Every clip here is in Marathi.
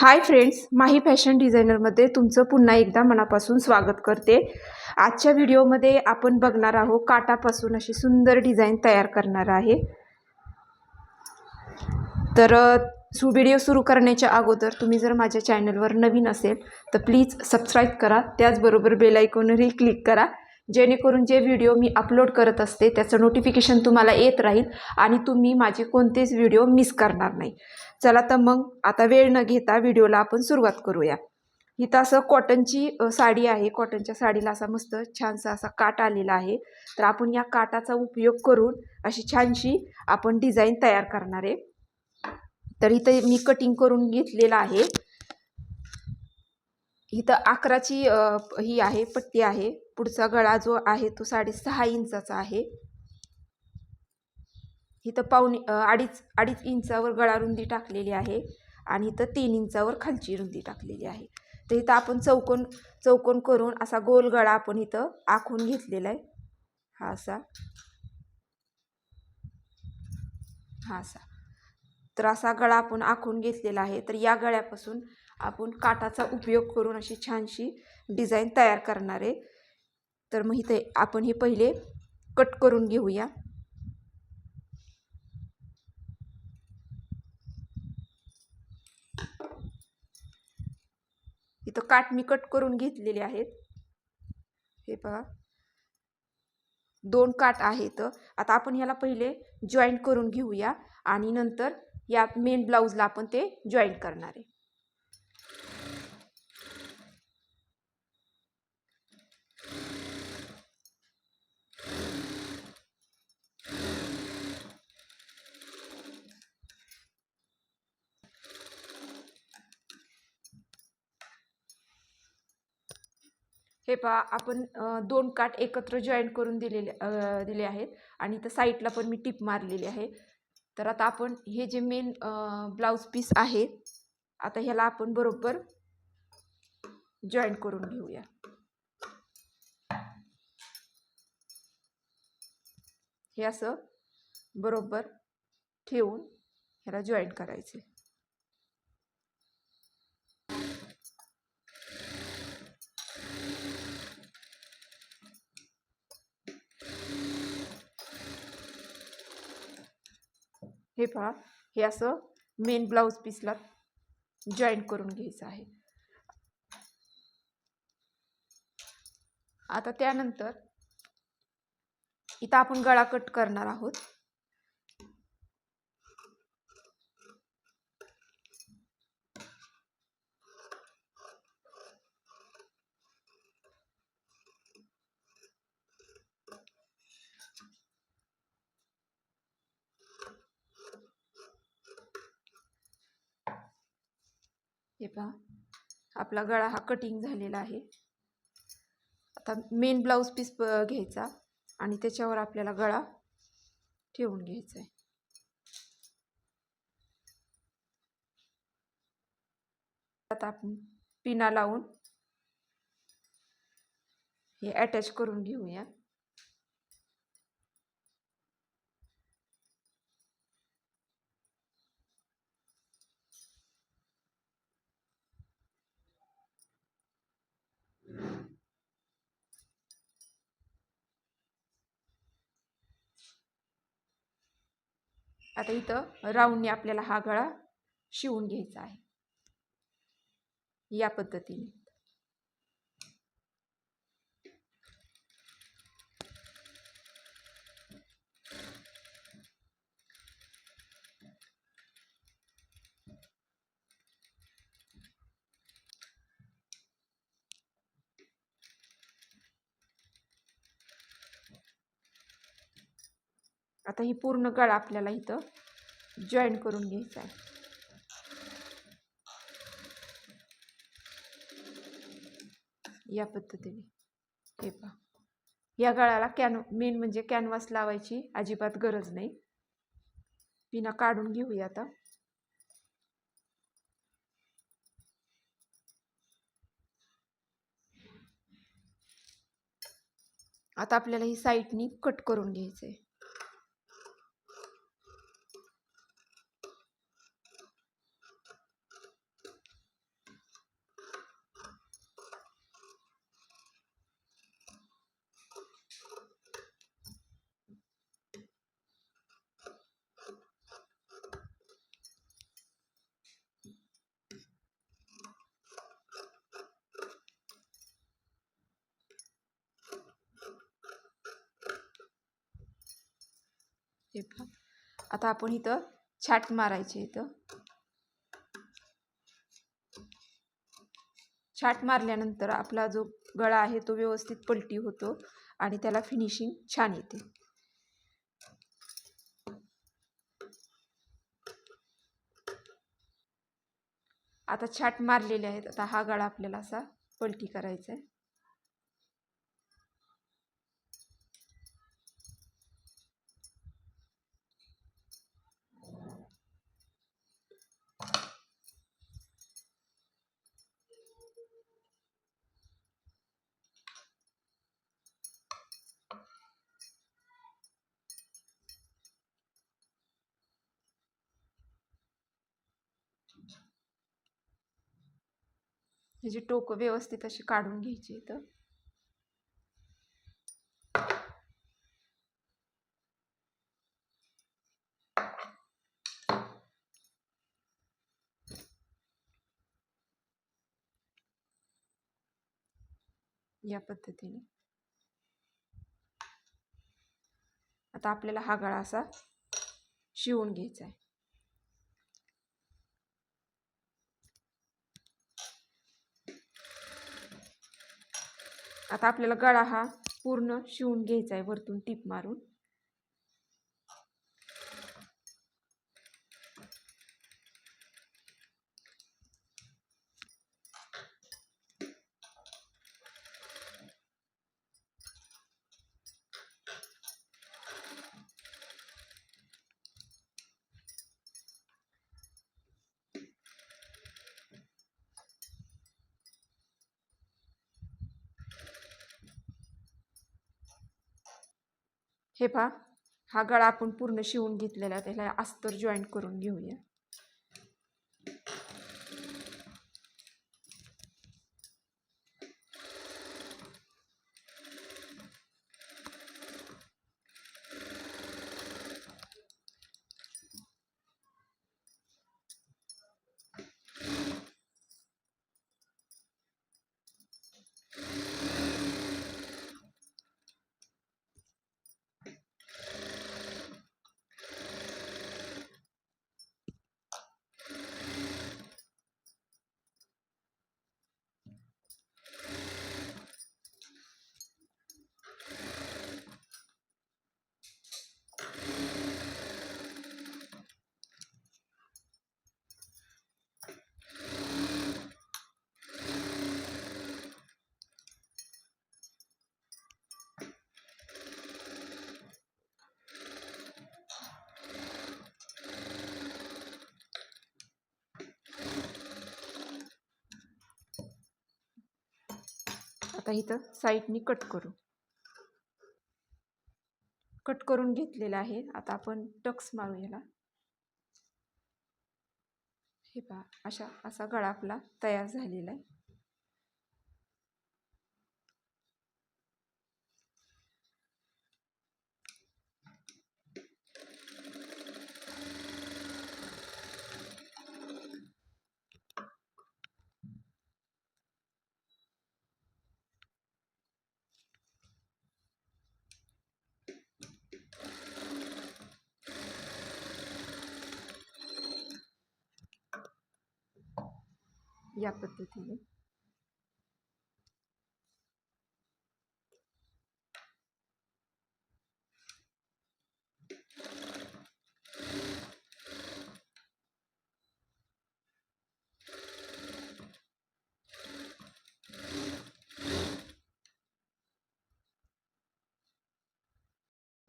हाय फ्रेंड्स माही फॅशन डिझायनरमध्ये तुमचं पुन्हा एकदा मनापासून स्वागत करते. आजच्या व्हिडिओमध्ये आपण बघणार आहोत काटापासून अशी सुंदर डिझाईन तयार करणार आहे. तर सु व्हिडिओ सुरू करण्याच्या अगोदर तुम्ही जर माझ्या चॅनलवर नवीन असेल तर प्लीज सबस्क्राईब करा. त्याचबरोबर बेल क्लिक करा. जेणेकरून जे व्हिडिओ मी अपलोड करत असते त्याचं नोटिफिकेशन तुम्हाला येत राहील आणि तुम्ही माझे कोणतेच व्हिडिओ मिस करणार नाही. चला तर मग आता वेळ न घेता व्हिडिओला आपण सुरुवात करूया. इथं असं कॉटनची साडी आहे. कॉटनच्या साडीला असा मस्त छानसा असा काट आलेला आहे. तर आपण या काटाचा उपयोग करून अशी छानशी आपण डिझाईन तयार करणार आहे. तर इथं मी कटिंग करून घेतलेलं आहे. इथं अकराची ही आहे पट्टी आहे. पुढचा गळा जो आहे तो साडेसहा इंचाचा आहे. इथं पावणे अडीच अडीच इंचावर गळा रुंदी टाकलेली आहे आणि इथं तीन इंचावर खालची रुंदी टाकलेली आहे. तर इथं आपण चौकोन चौकोन करून असा गोल गळा आपण इथं आखून घेतलेला आहे. हा असा. हा असा. तर असा गळा आपण आखून घेतलेला आहे. तर या गळ्यापासून आपण काटाचा उपयोग करून अशी छानशी डिझाईन तयार करणार आहे. तर मग इथे आपण हे पहिले कट करून घेऊया. इथं काट मी कट करून घेतलेले आहेत. हे पहा. दोन काट आहेत. आता आपण ह्याला पहिले जॉईंट करून घेऊया आणि नंतर या मेन ब्लाऊजला आपण ते जॉईंट करणार आहे. हे पहा आपण दोन काठ एकत्र जॉईंट करून दिलेले दिले आहेत. आणि इथं साईडला पण मी टिप मारलेली आहे. तर आता आपण हे जे मेन ब्लाऊज पीस आहे आता ह्याला आपण बरोबर जॉईंट करून घेऊया. हे असं बरोबर ठेवून ह्याला जॉईंट करायचे हे पहा हे असं मेन ब्लाऊज पीसला जॉईंट करून घ्यायचं आहे. आता त्यानंतर इथं आपण गळा कट करणार आहोत. हे पहा. आपला गळा हा कटिंग झालेला आहे. आता मेन ब्लाऊज पीस घ्यायचा आणि त्याच्यावर आपल्याला गळा ठेवून घ्यायचा आहे. आता आपण पिना लावून हे अटॅच करून घेऊया. आता इथं राऊंडने आपल्याला हा गळा शिवून घ्यायचा आहे. या पद्धतीने. आता ही पूर्ण गळा आपल्याला इथं जॉईन करून घ्यायचा आहे. या पद्धतीने. हे पहा. या गळाला कॅन मेन म्हणजे कॅनव्हास लावायची अजिबात गरज नाही. पिना काढून घेऊया आता. आता आपल्याला ही साईडनी कट करून घ्यायचं आहे हे पहा आता आपण इथं छाट मारायचे इथं. छाट मारल्यानंतर आपला जो गळा आहे तो व्यवस्थित पलटी होतो आणि त्याला फिनिशिंग छान येते. आता छाट मारलेले आहेत. आता हा गळा आपल्याला असा पलटी करायचा आहे. ह्याची टोकं व्यवस्थित अशी काढून घ्यायची इथं. या पद्धतीने. आता आपल्याला हा गळा असा शिवून घ्यायचा आहे. आता आपल्याला गळा हा पूर्ण शिवून घ्यायचा आहे वरतून टीप मारून. हे पहा हा गळा आपण पूर्ण शिवून घेतलेला त्याला अस्तर जॉईंट करून घेऊया. आता इथं साईडनी कट करू. कट करून घेतलेला आहे. आता आपण टक्स मारू याला. हे पहा अशा असा गळा आपला तयार झालेला आहे. या पद्धतीने.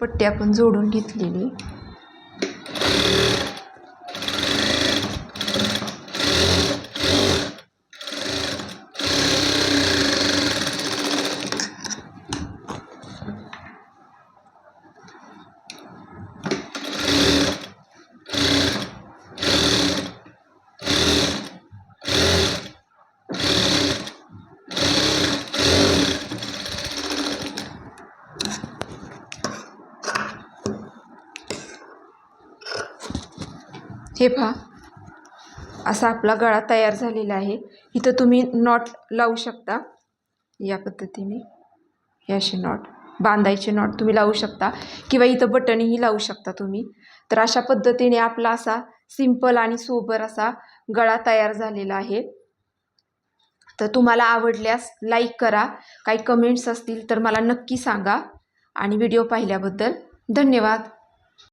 पट्टी आपण जोडून घेतलेली. हे पहा. असा आपला गळा तयार झालेला आहे. इथं तुम्ही नॉट लावू शकता. या पद्धतीने. हे असे नॉट बांधायचे नॉट तुम्ही लावू शकता. किंवा इथं बटणही लावू शकता तुम्ही. तर अशा पद्धतीने आपला असा सिंपल आणि सोबर असा गळा तयार झालेला आहे. तर तुम्हाला आवडल्यास लाईक करा. काही कमेंट्स असतील तर मला नक्की सांगा. आणि व्हिडिओ पाहिल्याबद्दल धन्यवाद.